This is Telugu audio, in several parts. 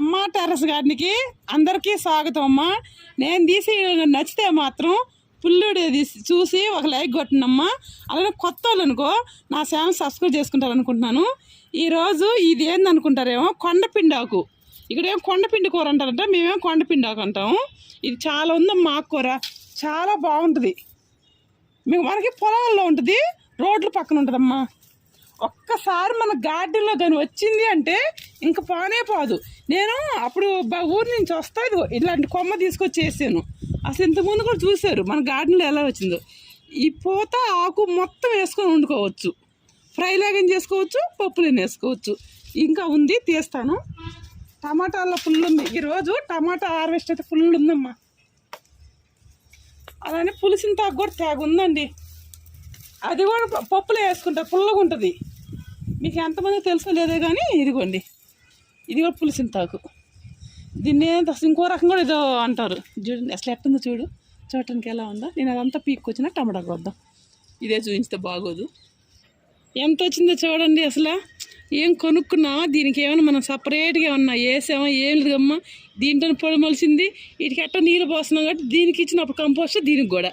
అమ్మ టెర్రస్ గార్డెన్కి అందరికీ స్వాగతం అమ్మా. నేను తీసి నచ్చితే మాత్రం పుల్లుడు చూసి ఒక లైక్ కొట్టినమ్మా అలాగే కొత్త వాళ్ళు అనుకో నా ఛానల్ సబ్స్క్రైబ్ చేసుకుంటారు అనుకుంటున్నాను. ఈరోజు ఇది ఏంది అనుకుంటారేమో కొండపిండాకు. ఇక్కడేమో కొండపిండి కూర అంటారంట మేమేమో కొండపిండాకు అంటాము. ఇది చాలా ఉందమ్మా ఆకుకూర చాలా బాగుంటుంది. మీకు మనకి పొలాల్లో ఉంటుంది రోడ్ల పక్కన ఉంటుందమ్మా. ఒక్కసారి మన గార్డెన్లో కానీ వచ్చింది అంటే ఇంక పోనే పోదు. నేను అప్పుడు బ- ఊరి నుంచి వస్తా ఇదిగో ఇలాంటి కొమ్మ తీసుకొచ్చి వేసాను అసలు ఇంతకుముందు కూడా చూశారు మన గార్డెన్లో ఎలా వచ్చిందో. ఈ పూత ఆకు మొత్తం వేసుకొని వండుకోవచ్చు. ఫ్రై లాగా చేసుకోవచ్చు పప్పులేని వేసుకోవచ్చు. ఇంకా ఉంది తీస్తాను. టమాటాల ఫుల్ ఉంది. ఈరోజు టమాటా హార్వెస్ట్ అయితే ఫుల్ ఉందమ్మా. అలానే పులిసిన తాకు కూడా తేగ ఉందండి అది కూడా పప్పులో వేసుకుంటా పుల్లగా ఉంటుంది మీకు ఎంతమంది తెలుసో లేదో కానీ ఇదిగోండి. ఇది కూడా పులిసిన తాకు. దీన్ని అసలు ఇంకో రకం కూడా ఏదో అంటారు. చూడండి అసలు ఎట్టుందో చూడు. చూడటానికి ఎలా ఉందో. నేను అదంతా పీక్కొచ్చిన టమాటా కొద్దాం. ఇదే చూపించితే బాగోదు. ఎంత వచ్చిందో చూడండి అసలు. ఏం కొనుక్కున్నామా దీనికి ఏమైనా మనం సపరేట్గా ఉన్నా వేసామా ఏం లేదమ్మా. దీంట్లో పొడి మొలిసింది. వీటికి ఎట్ట నీళ్ళు పోస్తున్నాం కాబట్టి దీనికి ఇచ్చినప్పుడు కంపోస్ట్ దీనికి కూడా.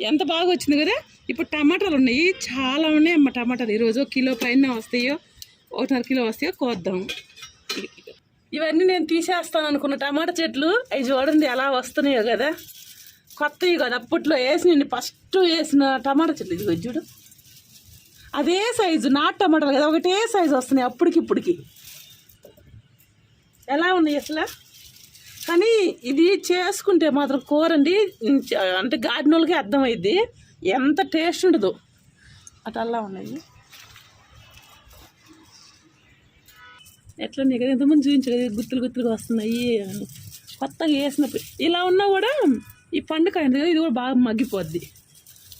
ఎంత బాగా వచ్చింది కదా? ఇప్పుడు టమాటాలు ఉన్నాయి. చాలా ఉన్నాయి అమ్మ టమాటాలు. ఈరోజు కిలో పైన వస్తాయో ఒకటిన్నర కిలో వస్తాయో కోద్దాం. ఇవన్నీ నేను తీసేస్తాను అనుకున్న టమాటా చెట్లు. అవి చూడండి ఎలా వస్తున్నాయో కదా. కొత్తవి కదా. అప్పట్లో వేసిన ఫస్ట్ వేసిన టమాటా చెట్లు. ఇదిగో చూడు. అదే సైజు. నాటు టమాటాలు కదా. ఒకటే సైజు వస్తున్నాయి అప్పటికి ఇప్పటికి ఎలా ఉన్నాయి అసలు? కానీ ఇది చేసుకుంటే మాత్రం కూర అండి అంటే గార్డెన్ వాళ్ళకి అర్థమైద్ది. ఎంత టేస్ట్ ఉండదు. అటల్లా ఉన్నాయి. ఎట్లా కదా ఎంతమంది చూపించు గుత్తులు గుత్తులుగా వస్తున్నాయి. అని. కొత్తగా వేసినప్పుడు ఇలా ఉన్నా కూడా ఈ పండుగ అయింది కదా ఇది కూడా బాగా మగ్గిపోద్ది.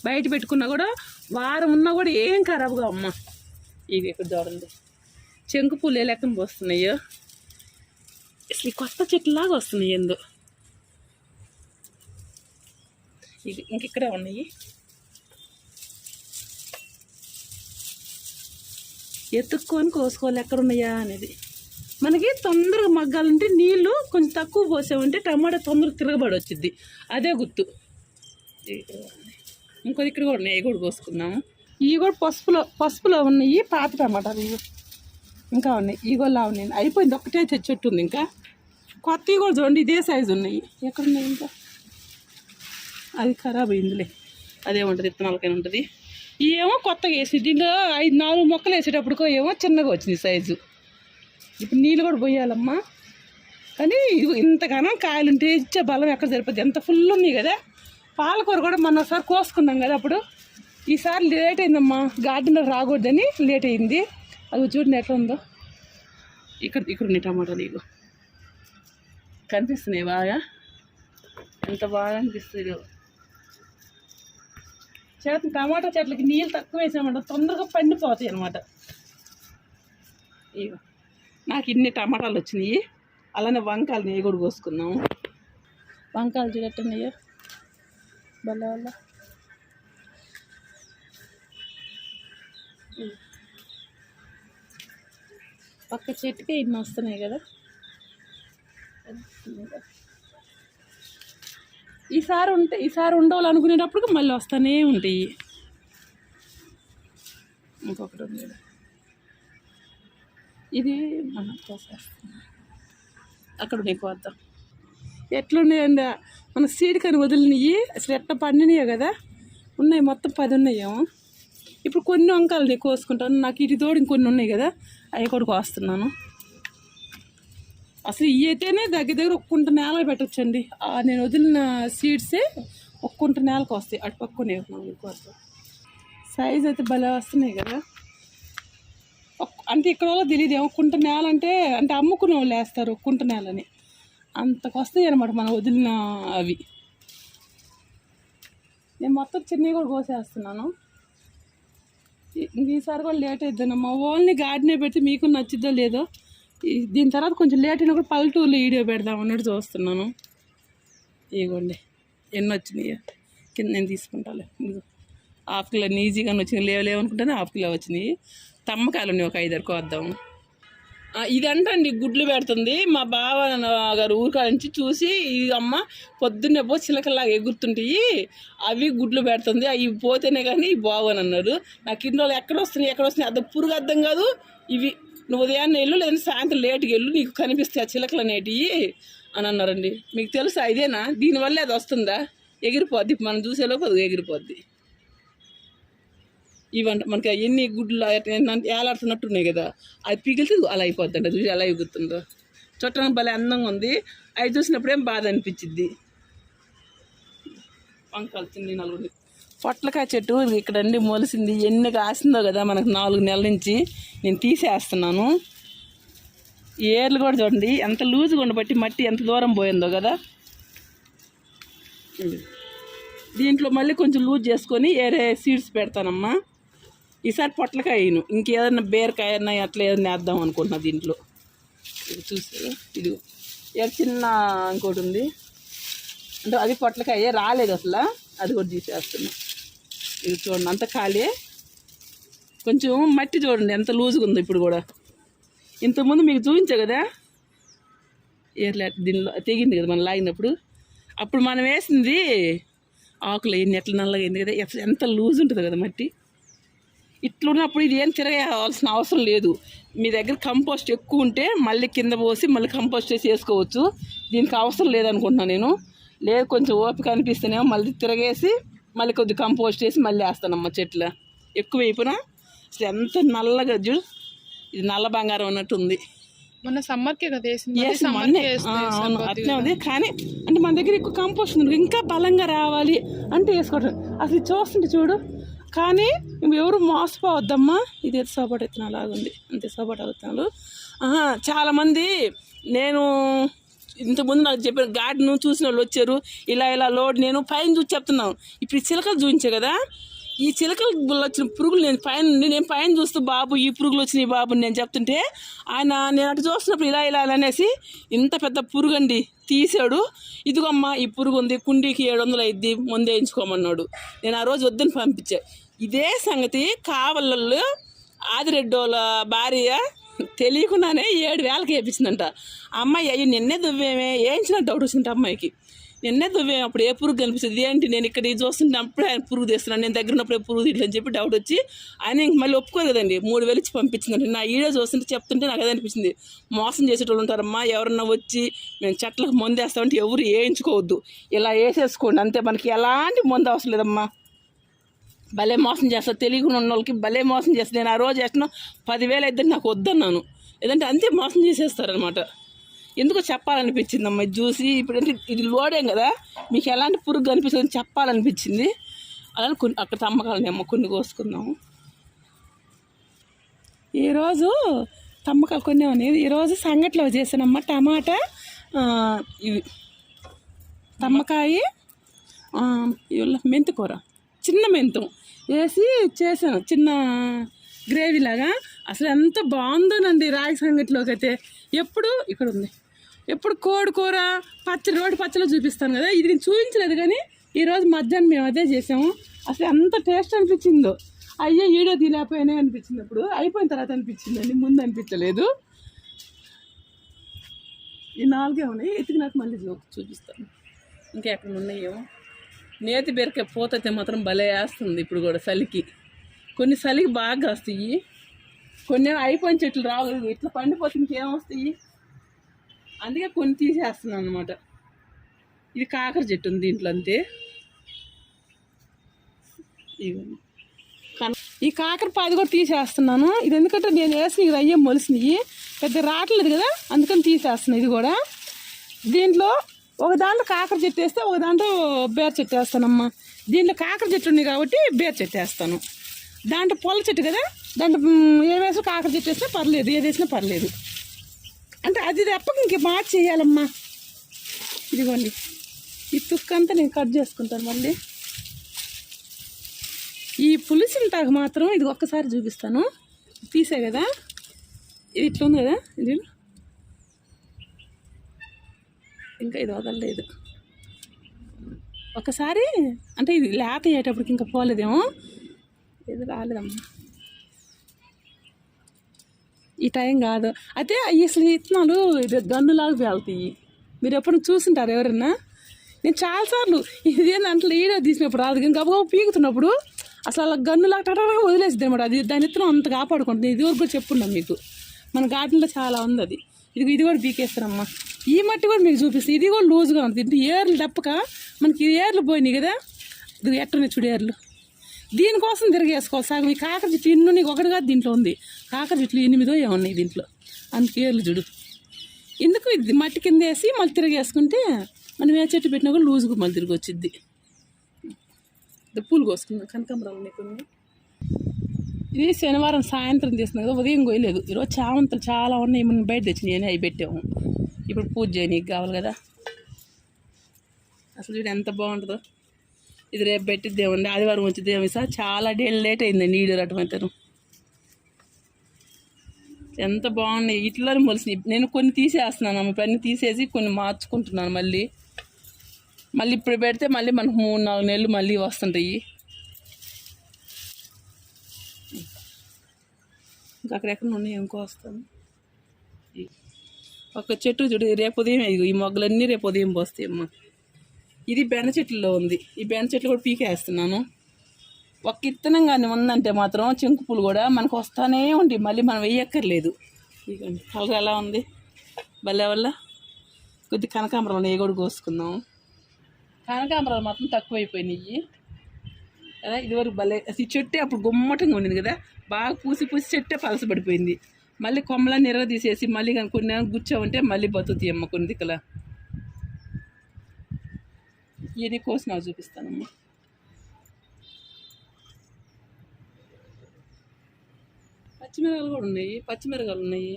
బయట పెట్టుకున్నా కూడా వారం ఉన్నా కూడా ఏం ఖరాబ్గా అమ్మ. ఇవి ఇక్కడ చూడండి. చెంకు పూలు ఏ లెక్కన పోస్తున్నాయో. అసలు కొత్త చెట్టులాగా వస్తున్నాయి ఏందో ఇది ఇంకిక్కడ ఉన్నాయి. ఎత్తుక్కొని కోసుకోవాలి ఎక్కడ ఉన్నాయా అనేది. మనకి తొందరగా మగ్గాలంటే నీళ్ళు కొంచెం తక్కువ పోసామంటే టమాటా తొందరగా తిరగబడి వచ్చింది అదే గుర్తు. ఇంకో ఇక్కడ కూడా ఉన్నాయి కూడా కోసుకున్నాము ఇవి కూడా పసుపులో పసుపులో ఉన్నాయి పాత టమాటాలు ఇవి. ఇంకా ఉన్నాయి. ఇవి ఉన్నాయి. అయిపోయింది. ఒకటే తెచ్చి చెట్టు ఉంది ఇంకా. కొత్తవి కూడా చూడండి ఇదే సైజు ఉన్నాయి. ఎక్కడ ఉన్నాయి ఇంకా? అది ఖరాబ్ అయిందిలే. అదే ఉంటుంది విత్తనాలకైనా ఉంటుంది. ఏమో కొత్తగా వేసి దీంట్లో ఐదు నాలుగు మొక్కలు వేసేటప్పటికో ఏమో చిన్నగా వచ్చింది సైజు ఇప్పుడు నీళ్ళు కూడా పోయాలమ్మా. కానీ ఇదిగో ఇంతగానో కాయలు ఉంటే ఇచ్చే బలం ఎక్కడ సరిపోద్ది? ఎంత ఫుల్ ఉన్నాయి కదా? పాలకూర కూడా మొన్న ఒకసారి కోసుకున్నాం కదా అప్పుడు. ఈసారి లేట్ అయిందమ్మా. గార్డెన్లో రాకూడదని లేట్ అయింది. అది చూడండి ఎట్లా ఉందో. ఇక్కడ ఇక్కడ ఉన్నాయి టమాటాలు ఇగో. కనిపిస్తున్నాయి బాగా. ఎంత బాగా అనిపిస్తుంది చేత టమాటా చెట్లకి నీళ్ళు తక్కువ వేసామంట తొందరగా పండిపోతాయి అనమాట ఇగో. నాకు ఇన్ని టమాటాలు వచ్చినాయి. అలానే వంకాయలు నెయ్యి కూడా కోసుకున్నాము వంకాయలు చూడట్టున్నాయో బల్ల వల్ల పక్క చెట్టుకే ఇన్ని వస్తున్నాయి కదా. ఈసారి ఉంటే ఈసారి ఉండవాలి అనుకునేటప్పుడు మళ్ళీ వస్తూనే ఉంటాయి. ఇంకొకటి ఉంది ఇది మనం కోసేస్తున్నాం. అక్కడ నీకు వద్దాం ఎట్లున్నాయండి? మన సీడ్ కని వదిలినవి అసలు ఎట్లా పండినాయో కదా. ఉన్నాయి మొత్తం పది ఉన్నాయేమో. ఇప్పుడు కొన్ని వంకాయలు కోసుకుంటాను. నాకు ఇటు తోడు ఇంకొన్ని ఉన్నాయి కదా అవి కూడా కోస్తున్నాను. అసలు ఇవి అయితేనే దగ్గర దగ్గర ఒక కుంట నేల పెట్టచ్చండి. నేను వదిలిన సీడ్సే ఒక కుంట నేలకు వస్తాయి అటు పక్కనే కోసం సైజ్ అయితే భలే వస్తున్నాయి కదా. అంటే ఇక్కడ వాళ్ళు తెలియదు ఏమో కుంట నేల అంటే అంటే అమ్ముకునే వాళ్ళు వేస్తారు కుంట నేలని. అంతకు వస్తాయి అనమాట మనం వదిలిన అవి. నేను మొత్తం చిన్నవి కూడా కోసేస్తున్నాను. ఈసారి కూడా లేట్ అవుతుందమ్మా ఓన్లీ గార్డెనే పెడితే మీకు నచ్చిద్దో లేదో దీని తర్వాత కొంచెం లేట్ అయినా కూడా పల్లెటూరులో వీడియో పెడదాం అన్నట్టు చూస్తున్నాను. ఇగోండి ఎన్ని వచ్చినాయి. కింద నేను తీసుకుంటాలే. హాఫ్ కిలో ఈజీగా వచ్చినాయి. లేవు లేవనుకుంటేనే హాఫ్ కిలో వచ్చినాయి. తమ్మకాయలు ఉన్నాయి ఒక ఐదారు కోద్దాము ఇదంటండి గుడ్లు పెడుతుంది. మా బావ గారు ఊరికాడ నుంచి చూసి ఇది అమ్మ పొద్దున్నే పో చిలకల్లాగా ఎగురుతుంటాయి. అవి గుడ్లు పెడుతుంది. అవి పోతేనే కానీ బావని అన్నారు నాకు ఇన్ని రోజులు ఎక్కడ వస్తున్నాయి ఎక్కడ వస్తున్నాయి? అది పురుగు అర్థం కాదు. ఇవి నువ్వు ఉదయాన్నే వెళ్ళు లేదంటే సాయంత్రం లేట్కి వెళ్ళు నీకు కనిపిస్తాయి ఆ చిలకలు అనేటివి అని అన్నారండి. మీకు తెలుసా ఇదేనా? దీనివల్ల అది వస్తుందా? ఎగిరిపోద్ది. మనం చూసేలోపు అది ఎగిరిపోద్ది. ఇవంట మనకి ఎన్ని గుడ్లు ఏలాడుతున్నట్టు ఉన్నాయి కదా. అది పిగిలితే అలా అయిపోద్ది చూసి అలా ఎగుతుందో చూడటానికి భలే అందంగా ఉంది. అవి చూసినప్పుడు ఏం బాధ అనిపించింది వంకాయలు తిండి నలుగురు పొట్లకాయ చెట్టు ఇక్కడ అండి మొలిసింది. ఎన్ని కాసిందో కదా మనకు నాలుగు నెలల నుంచి నేను తీసేస్తున్నాను. ఏర్లు కూడా చూడండి. ఎంత లూజుగా ఉండబట్టి మట్టి ఎంత దూరం పోయిందో కదా. దీంట్లో మళ్ళీ కొంచెం లూజ్ చేసుకొని ఏరే సీడ్స్ పెడతానమ్మా. ఈసారి పొట్లకాయ వేయను ఇంకేదన్నా బీరకాయ అన్నా అట్లా ఏదైనా వేద్దాం అనుకుంటున్నా దీంట్లో. ఇది చూసి ఇది ఏదో చిన్న ఇంకోటి ఉంది. అంటే అది పొట్లకాయ రాలేదు అసలు. అది కూడా తీసేస్తున్నా. ఇది చూడండి అంత ఖాళీ. కొంచెం మట్టి చూడండి ఎంత లూజ్గా ఉందో ఇప్పుడు కూడా. ఇంతకుముందు మీకు చూపించా కదా? ఏర్లే దీనిలో తెగింది కదా మనం లాగినప్పుడు. అప్పుడు మనం వేసింది ఆకులు ఎన్ని ఎట్లా నల్లగా అయింది కదా? ఎంత లూజ్ ఉంటుంది కదా మట్టి. ఇట్లున్నప్పుడు ఇది ఏం తిరగవలసిన అవసరం లేదు. మీ దగ్గర కంపోస్ట్ ఎక్కువ ఉంటే మళ్ళీ కింద పోసి మళ్ళీ కంపోస్ట్ చేసి వేసుకోవచ్చు. దీనికి అవసరం లేదనుకుంటున్నాను నేను. లేదు కొంచెం ఓపిక అనిపిస్తేనేమో మళ్ళీ తిరగేసి మళ్ళీ కొద్ది కంపోస్ట్ చేసి మళ్ళీ వేస్తానమ్మ చెట్లు. ఎక్కువ అయిపోయినా అసలు ఎంత నల్లగా చూడు. ఇది నల్ల బంగారం అన్నట్టు ఉంది మొన్న. సమ్మర్కి కదా. అట్లే ఉంది. కానీ అంటే మన దగ్గర ఎక్కువ కంపోస్ట్ ఉంది. ఇంకా బలంగా రావాలి అంటే వేసుకోవటం అసలు చూస్తుంటే చూడు కానీ ఎవరు మోసపోవద్దమ్మా. ఇది సోపాటు విత్తనాలు లాగుంది. అంతే సోపాటు విత్తనాలు ఆహా, చాలామంది నేను ఇంతకుముందు నాకు చెప్పిన గార్డెన్ చూసిన వాళ్ళు వచ్చారు. ఇలా ఇలా లోడ్ నేను పైన చూసి చెప్తున్నాను ఇప్పుడు చిలకలు చూపించే కదా? ఈ చిలకల వచ్చిన పురుగులు నేను పైన నేను పైన చూస్తూ బాబు ఈ పురుగులు వచ్చినాయి బాబు నేను చెప్తుంటే ఆయన నేను అటు చూస్తున్నప్పుడు ఇలా ఇలా అనేసి ఇంత పెద్ద పురుగు అండి తీసాడు ఇదిగోమ్మా ఈ పురుగు ఉంది కుండీకి ఏడు వందలు అయింది ముందే వేయించుకోమన్నాడు నేను ఆ రోజు వద్దని పంపించా. ఇదే సంగతి కావలలో ఆదిరెడ్డోళ్ళ భార్య తెలియకుండానే ఏడు వేలకి వేయించిందంట అమ్మాయి అయ్యి నిన్నే దువ్వేమే వేయించిన డౌట్ వచ్చిందంట అమ్మాయికి. నిన్నే దువ్వేం అప్పుడు ఏ పురుగు కనిపిస్తుంది? ఏంటి? నేను ఇక్కడ ఇది చూస్తుంటే అప్పుడే ఆయన పురుగు తీస్తున్నాను నేను దగ్గర ఉన్నప్పుడే పురుగు తీయట్లేదు అని చెప్పి డౌట్ వచ్చి ఆయన ఇంక మళ్ళీ ఒప్పుకోరు కదండి. మూడు వేలు ఇచ్చి పంపించిందండి నా ఈడో చూస్తుంటే చెప్తుంటే నాకు అదే అనిపించింది మోసం చేసేటోళ్ళు ఉంటారమ్మా ఎవరన్నా వచ్చి మేము చెట్లకు మందు వేస్తామంటే ఎవరు వేయించుకోవద్దు. ఇలా వేసేసుకోండి. అంతే మనకి ఎలాంటి మందు అవసరం లేదమ్మా. భలే మోసం చేస్తారు తెలియకుండా ఉన్న వాళ్ళకి భలే మోసం చేస్తారు నేను ఆ రోజు వేసిన పదివేలు అయితే నాకు వద్దన్నాను. లేదంటే అంతే మోసం చేసేస్తారనమాట ఎందుకో చెప్పాలనిపించింది ఇది చూసి. ఇప్పుడంటే ఇది లోడేం కదా? మీకు ఎలాంటి పురుగు అనిపిస్తుంది చెప్పాలనిపించింది. అలా కొన్ని అక్కడ తమ్మకాలనేమో కొన్ని కోసుకుందాము. ఈరోజు తమ్మకాలు కొన్ని అనేది ఈరోజు సంగట్లో చేసానమ్మ టమాటా ఇవి. తమ్మకాయ ఆ, మెంతికూర. చిన్న మెంతం. వేసి చేశాను. చిన్న గ్రేవీ లాగా అసలు ఎంత బాగుందోనండి రాగి సంగటిలోకి అయితే. ఎప్పుడు ఇక్కడ ఉంది. ఎప్పుడు కోడి కూర పచ్చడి రోడ్డు పచ్చలో చూపిస్తాను కదా. ఇది నేను చూపించలేదు కానీ ఈరోజు మధ్యాహ్నం మేము అదే చేసాము. అసలు ఎంత టేస్ట్ అనిపించిందో. అయ్యో ఈడో తీలేకపోయినా అనిపించింది అప్పుడు. అయిపోయిన తర్వాత అనిపించిందండి. ముందు అనిపించలేదు. ఈ నాలుగే ఉన్నాయి. ఎతికి నాకు మళ్ళీ చూ చూపిస్తాను. ఇంకా ఎక్కడ ఉన్నాయో. నేతి బెరక పోతే మాత్రం భలే వేస్తుంది ఇప్పుడు కూడా చలికి. కొన్ని చలికి బాగా వస్తాయి కొన్ని అయిపోయిన చెట్లు రావు ఇట్లా పండిపోతే ఇంకేం వస్తాయి అందుకే కొన్ని తీసేస్తున్నాను అనమాట ఇది కాకర చెట్టు ఉంది దీంట్లో అంతే. ఇదిగోండి. ఈ కాకర పాది కూడా తీసేస్తున్నాను. ఇది ఎందుకంటే నేను వేసిన ఇది అయ్యే మొలిసినవి పెద్ద రావట్లేదు కదా అందుకని తీసేస్తున్నాను ఇది కూడా. దీంట్లో ఒక దాంట్లో కాకర చెట్టు వేస్తే ఒక దాంట్లో బేర చెట్టు వేస్తానమ్మా. దీంట్లో కాకర చెట్టు ఉంది కాబట్టి బేర చెట్టు వేస్తాను. దాంట్లో పొల చెట్టు కదా? దాంట్లో ఏ వేసిన కాకర చెట్టు వేసినా పర్లేదు ఏది వేసినా పర్లేదు. అంటే అది తప్పక ఇంక మార్చి చేయాలమ్మా ఇదిగోండి. ఈ తుక్కంతా నేను కట్ చేసుకుంటాను మళ్ళీ. ఈ పులిసిన మాత్రం ఇది ఒక్కసారి చూపిస్తాను. తీసే కదా? ఇది ఇట్లా ఉంది కదా? ఇది? ఇంకా ఇది వదలలేదు. ఒకసారి అంటే ఇది లేత అయ్యేటప్పటికి ఇంకా పోలేదేమో. ఇది రాలేదమ్మా. ఈ టైం కాదు. అయితే అసలు ఇత్తనాలు విత్తనాలు ఇది గన్నులాగా వెళ్తాయి మీరు ఎప్పుడు చూసింటారు ఎవరన్నా నేను చాలాసార్లు దాంట్లో ఈడ తీసినప్పుడు రాదు. కానీ గబగబా పీకుతున్నప్పుడు అసలు అలా గన్నులాగా టటగా వదిలేసింది అనమాట అది దాని ఇత్తనం అంత కాపాడుకుంటుంది. ఇది వరకు కూడా చెప్పున్నాం మీకు. మన గార్డెన్లో చాలా ఉంది అది. ఇది ఇది కూడా పీకేస్తారమ్మా. ఈ మట్టి కూడా మీకు చూపిస్తుంది ఇది కూడా లూజ్గా ఉంది. ఇది ఏర్లు తప్పక మనకి ఏర్లు పోయినాయి కదా. ఇది ఎట్టున్నాయి చూడు ఏర్లు. దీనికోసం తిరిగేసుకోవాలి. సగం ఈ కాకర చెట్లు ఇన్ను నీకు ఒకటి కాదు దీంట్లో ఉంది. కాకర చెట్లు ఎనిమిదో ఏమున్నాయి దీంట్లో. అందుకే ఏర్లు చూడు. ఎందుకు ఇది మట్టి కింద వేసి మళ్ళీ తిరిగేసుకుంటే మనం ఏ చెట్టు పెట్టినా కూడా లూజ్గా మళ్ళీ తిరిగి వచ్చింది పూలు కోసుకున్నాం కనకాంబరాలు ఉన్నాయి కొన్ని. ఇది శనివారం సాయంత్రం తీసిన కదా ఉదయం కోయలేదు ఈరోజు చామంతులు చాలా ఉన్నాయి. మనం బయట తెచ్చినాయి. అవి పెట్టాము. ఇప్పుడు పూజ చేయనీకి కావాలి కదా. అసలు చూడు ఎంత బాగుంటుందో. ఇది రేపు పెట్టిద్దేమండి. ఆదివారం వచ్చిద్దేమో సార్. చాలా డే లేట్ అయిందండి నీడు రటమంతరం ఎంత బాగున్నాయి ఇట్లని మొలిసినాయి. నేను కొన్ని తీసేస్తున్నాను అమ్మ. పని తీసేసి కొన్ని మార్చుకుంటున్నాను మళ్ళీ. మళ్ళీ ఇప్పుడు పెడితే మళ్ళీ మనకు మూడు నాలుగు నెలలు మళ్ళీ వస్తుంటాయి. ఇంకా అక్కడెక్కడ ఉన్నాయి? ఇంకో వస్తాను. ఒక చెట్టు చూడు. రేపు ఉదయం ఈ మొగ్గలన్నీ రేపు ఉదయం పోస్తాయి అమ్మ. ఇది బెండ చెట్లలో ఉంది. ఈ బెండ చెట్లు కూడా పీకేస్తున్నాను. ఒక ఇత్తనం కానీ ఉందంటే మాత్రం చెంకు పూలు కూడా మనకు వస్తానే ఉంటాయి మళ్ళీ మనం వేయక్కర్లేదు. ఇదిగోండి కలర్ ఎలా ఉంది? భలే వల్ల. కొద్ది కనకాంబరాలు ఉన్నాయి, కూడా కోసుకుందాం. కనకాంబరాలు మాత్రం తక్కువైపోయినాయి. కదా ఇదివరకు భలే. ఈ చెట్టే అప్పుడు గుమ్మటంగా ఉండింది కదా. బాగా పూసి పూసి చెట్టే పలసపడిపోయింది మళ్ళీ కొమ్మలన్నీ ఎర్ర తీసేసి మళ్ళీ కానీ కొన్ని గుచ్చామంటే మళ్ళీ బతుకుతాయి అమ్మ కొన్ని దిక్కలా. ఇవన్నీ కోసినావు చూపిస్తానమ్మా పచ్చిమిరకాయలు కూడా ఉన్నాయి పచ్చిమిరకాయలు ఉన్నాయి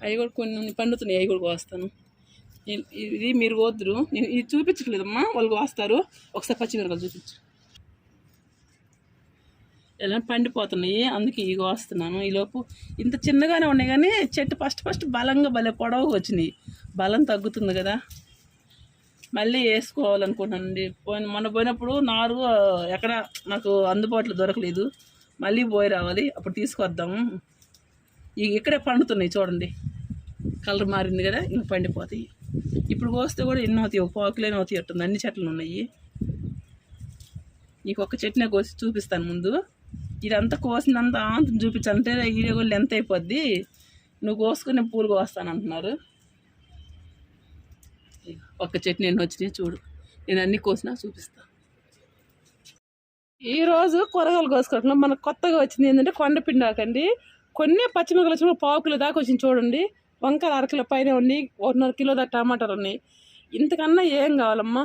అవి కూడా కొన్ని పండుతున్నాయి అవి కూడా కోస్తాను ఇది మీరు వద్దురు నేను ఇది చూపించట్లేదమ్మా వాళ్ళు కోస్తారు ఒకసారి పచ్చిమిరకాయలు చూపించు ఎలా పండిపోతున్నాయి అందుకే ఇవి కోస్తున్నాను ఈలోపు ఇంత చిన్నగానే ఉన్నాయి కానీ చెట్టు ఫస్ట్ ఫస్ట్ బలంగా భలే పొడవుగా వచ్చినాయి. బలం తగ్గుతుంది కదా. మళ్ళీ వేసుకోవాలనుకుంటున్నానండి. పోయిన మొన్న పోయినప్పుడు నారు ఎక్కడ నాకు అందుబాటులో దొరకలేదు. మళ్ళీ పోయి రావాలి. అప్పుడు తీసుకొద్దాము ఇక ఇక్కడే పండుతున్నాయి చూడండి. కలర్ మారింది కదా ఇంక పండిపోతాయి. ఇప్పుడు కోస్తే కూడా ఎన్నో అవుతాయి. ఒక పాకులేని అవుతాయి అట్టుంది. అన్ని చెట్లు ఉన్నాయి. నీకు ఒక చెట్టునే కోసి చూపిస్తాను ముందు. ఇదంతా కోసినంత ఆంతం చూపించాలంటే వీడియో కూడా ఎంత అయిపోద్ది. నువ్వు కోసుకునే పూలు కోస్తాను అంటున్నారు. ఒక్క చెట్టు ఎన్ని వచ్చినాయి చూడు. నేను అన్ని కోసినా చూపిస్తా. ఈరోజు కూరగాయలు కోసుకుంటున్నాం. మనకు కొత్తగా వచ్చింది ఏంటంటే కొండపిండాకండి. కొన్ని పచ్చిమిరపకాయలు వచ్చిన పావు కిలో దాకా వచ్చింది చూడండి. వంకాయలు అరకిలో పైన ఉన్నాయి. ఒకటిన్నర కిలో దాకా టమాటాలు ఉన్నాయి. ఇంతకన్నా ఏం కావాలమ్మా?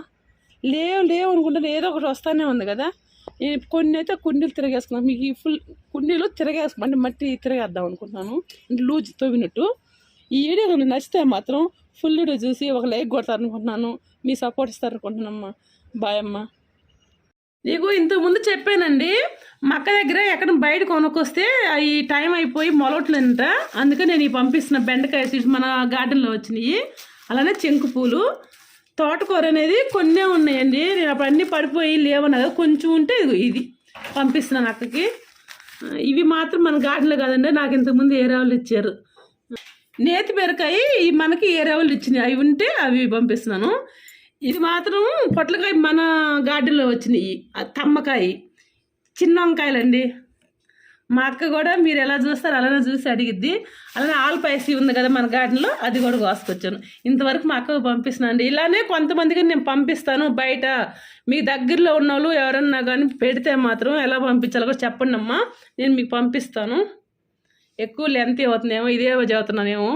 లేవు లేవు అనుకుంటే ఏదో ఒకటి వస్తానే ఉంది కదా. నేను కొన్ని అయితే కుండీలు తిరగేసుకున్నాం మీకు ఈ ఫుల్ కుండీలు తిరగేసుకున్నాం అంటే మట్టి తిరగేద్దాం అనుకుంటున్నాను. అంటే లూజ్ తవ్వినట్టు. ఈ వీడియో నచ్చితే మాత్రం ఫుల్ వీడియో చూసి ఒక లైక్ కొడతారు అనుకుంటున్నాను మీ సపోర్ట్ ఇస్తారు అనుకుంటున్నామ్మా బాయ్ అమ్మా నీకు ఇంతకుముందు చెప్పానండి మా అక్క దగ్గర ఎక్కడ బయట కొనుక్కొస్తే ఈ టైం అయిపోయి మొలవట్లేదంట. అందుకే నేను ఈ పంపిస్తున్న బెండకాయ సీడ్స్ మన గార్డెన్లో వచ్చినాయి. అలానే చెంకు పూలు. తోటకూర అనేది కొన్నే ఉన్నాయండి. నేను అప్పుడు అన్నీ పడిపోయి లేవన్నా కదా కొంచెం ఉంటే ఇది పంపిస్తున్నాను అక్కకి. ఇవి మాత్రం మన గార్డెన్లో కాదండి నాకు ఇంతకుముందు ఏ రావులు ఇచ్చారు. నేతి బీరకాయ మనకి ఏ రావులు ఇచ్చినాయి? అవి ఉంటే అవి పంపిస్తున్నాను. ఇది మాత్రం పొట్లకాయ మన గార్డెన్లో వచ్చినాయి. తమ్మకాయ. చిన్న వంకాయలండి. మా అక్క కూడా మీరు ఎలా చూస్తారు అలానే చూసి అడిగిద్ది. అలానే ఆల్పైసి ఉంది కదా మన గార్డెన్లో అది కూడా కోసుకొచ్చాను. ఇంతవరకు మా అక్కకు పంపిస్తున్నాను అండి ఇలానే కొంతమందికి నేను పంపిస్తాను బయట. మీ దగ్గరలో ఉన్న వాళ్ళు ఎవరన్నా కానీ పెడితే మాత్రం ఎలా పంపించాలో కూడా చెప్పండి అమ్మా నేను మీకు పంపిస్తాను. ఎక్కువ లెంత్ అవుతుందేమో ఇదే చదువుతున్నానేమో.